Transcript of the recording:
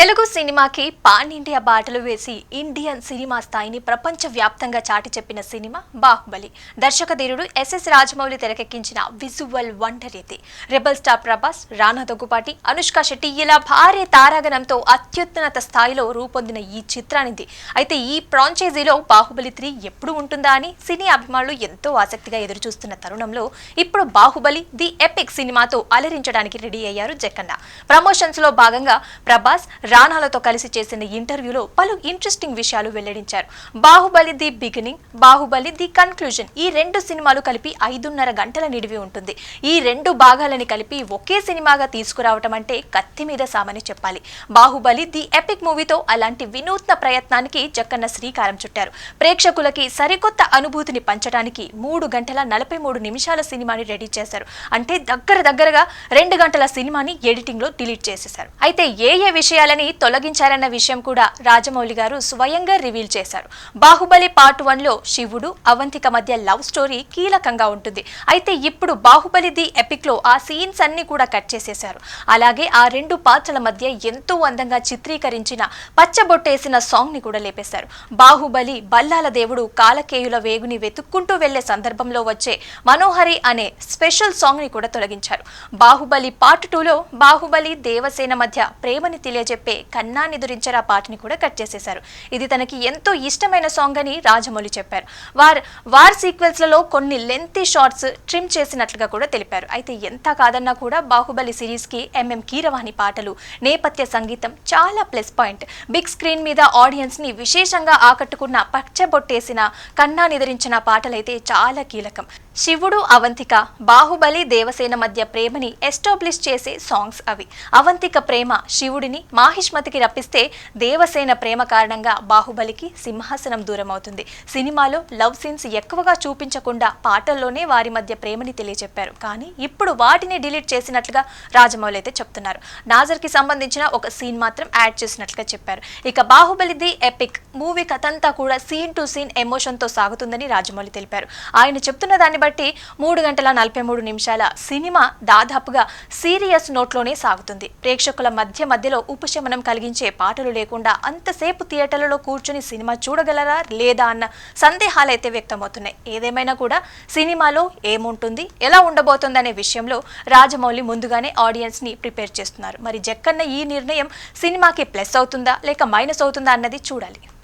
తెలుగు సినిమాకి pan India బాటలు వేసి ఇండియన్ సినిమా స్థాయిని ప్రపంచ వ్యాప్తంగా చాటి చెప్పిన సినిమా బాహుబలి. దర్శకధీరుడు ఎస్ఎస్ రాజమౌళి తెరకెక్కించిన విజువల్ వండర్ ఇది. రెబల్ స్టార్ ప్రభాస్ రానా దగ్గుపాటి అనుష్క శెట్టి ఇలా భారీ తారాగణంతో అత్యున్నత స్థాయిలో రూపొందిన ఈ చిత్రానిది అయితే ఈ ఫ్రాంచైజీలో బాహుబలి త్రీ ఎప్పుడు ఉంటుందా అని సినీ అభిమానులు ఎంతో ఆసక్తిగా ఎదురుచూస్తున్న తరుణంలో ఇప్పుడు బాహుబలి ది ఎపిక్ సినిమాతో అలరించడానికి రెడీ అయ్యారు జక్కన్న. ప్రమోషన్స్లో భాగంగా ప్రభాస్ రాణాలతో కలిసి చేసిన ఇంటర్వ్యూలో పలు ఇంట్రెస్టింగ్ విషయాలు వెల్లడించారు. Baahubali the beginning Baahubali the conclusion ఈ రెండు సినిమాలు కలిపి ఐదున్నర గంటల నిడివి ఉంటుంది. ఈ రెండు భాగాలని కలిపి ఒకే సినిమాగా తీసుకురావటం అంటే కత్తి మీద సామని చెప్పాలి. బాహుబలి ది ఎపిక్ మూవీతో అలాంటి వినూత్న ప్రయత్నానికి జక్కన్న శ్రీకారం చుట్టారు. ప్రేక్షకులకి సరికొత్త అనుభూతిని పంచడానికి మూడు గంటల నలభై మూడు నిమిషాల సినిమాని రెడీ చేశారు. అంటే దగ్గర దగ్గరగా రెండు గంటల సినిమాని ఎడిటింగ్లో డిలీట్ చేసేశారు. అయితే ఏ ఏ విషయాలని తొలగించారన్న విషయం కూడా రాజమౌళి గారు స్వయంగా రివీల్ చేశారు. బాహుబలి పార్ట్ వన్లో శివుడు అవంతిక మధ్య లవ్ స్టోరీ కీలకంగా ఉంటుంది. అయితే ఇప్పుడు బాహుబలి ది ఎపిక్లో ఆ సీన్స్ అన్ని కూడా కట్ చేసేశారు. అలాగే ఆ రెండు పాత్రల మధ్య ఎంతో అందంగా చిత్రీకరించిన పచ్చబొట్టేసిన సాంగ్ని కూడా లేపేశారు. బాహుబలి బల్లాల దేవుడు కాలకేయుల వేగుని వెతుక్కుంటూ వెళ్ళే సందర్భంలో వచ్చే మనోహరి అనే స్పెషల్ సాంగ్ని కూడా తొలగించారు. బాహుబలి పార్ట్ టూలో బాహుబలి దేవసేన మధ్య ప్రేమని చెప్పే కన్నా నిదురించరా పాటని కూడా కట్ చేసేశారు. ఇది తనకి ఎంతో ఇష్టమైన సాంగ్ అని రాజమౌళి చెప్పారు. వార్ వార్ సీక్వెల్స్లలో కొన్ని లెంతీ షార్ట్స్ ట్రిమ్ చేసినట్లుగా కూడా తెలిపారు. అయితే ఎంత కాదన్నా కూడా బాహుబలి సిరీస్కి ఎంఎం కీరవాణి పాటలు నేపథ్య సంగీతం చాలా ప్లస్ పాయింట్ బిగ్ స్క్రీన్ మీద ఆడియన్స్ని విశేషంగా ఆకట్టుకున్న పచ్చబొట్టేసిన కన్నా నిద్రించిన పాటలైతే చాలా కీలకం. శివుడు అవంతిక బాహుబలి దేవసేన మధ్య ప్రేమని ఎస్టాబ్లిష్ చేసే సాంగ్స్ అవి. అవంతిక ప్రేమ శివుడిని మా మాహిష్మతికి రప్పిస్తే దేవసేన ప్రేమ కారణంగా బాహుబలికి సింహాసనం దూరం అవుతుంది సినిమాలో లవ్ సీన్స్ ఎక్కువగా చూపించకుండా పాటల్లోనే వారి మధ్య ప్రేమని తెలియజెప్పారు కానీ ఇప్పుడు వాటిని డిలీట్ చేసినట్లుగా రాజమౌళి అయితే చెప్తున్నారు. నాజర్కి సంబంధించిన ఒక సీన్ మాత్రం యాడ్ చేసినట్లుగా చెప్పారు. ఇక బాహుబలి ది ఎపిక్ మూవీ కథంతా కూడా సీన్ టు సీన్ ఎమోషన్తో సాగుతుందని రాజమౌళి తెలిపారు. ఆయన చెప్తున్న దాన్ని బట్టి మూడు గంటల నలభై మూడు నిమిషాల సినిమా దాదాపుగా సీరియస్ నోట్లోనే సాగుతుంది. ప్రేక్షకుల మధ్య మధ్యలో ఉపశమ ఉపశమనం కలిగించే పాటలు లేకుండా అంతసేపు థియేటర్లలో కూర్చుని సినిమా చూడగలరా లేదా అన్న సందేహాలు అయితే వ్యక్తమవుతున్నాయి. ఏదేమైనా కూడా సినిమాలో ఏముంటుంది ఎలా ఉండబోతుంది అనే విషయంలో రాజమౌళి ముందుగానే ఆడియన్స్ని ప్రిపేర్ చేస్తున్నారు. మరి జక్కన్న ఈ నిర్ణయం సినిమాకి ప్లస్ అవుతుందా లేక మైనస్ అవుతుందా అన్నది చూడాలి.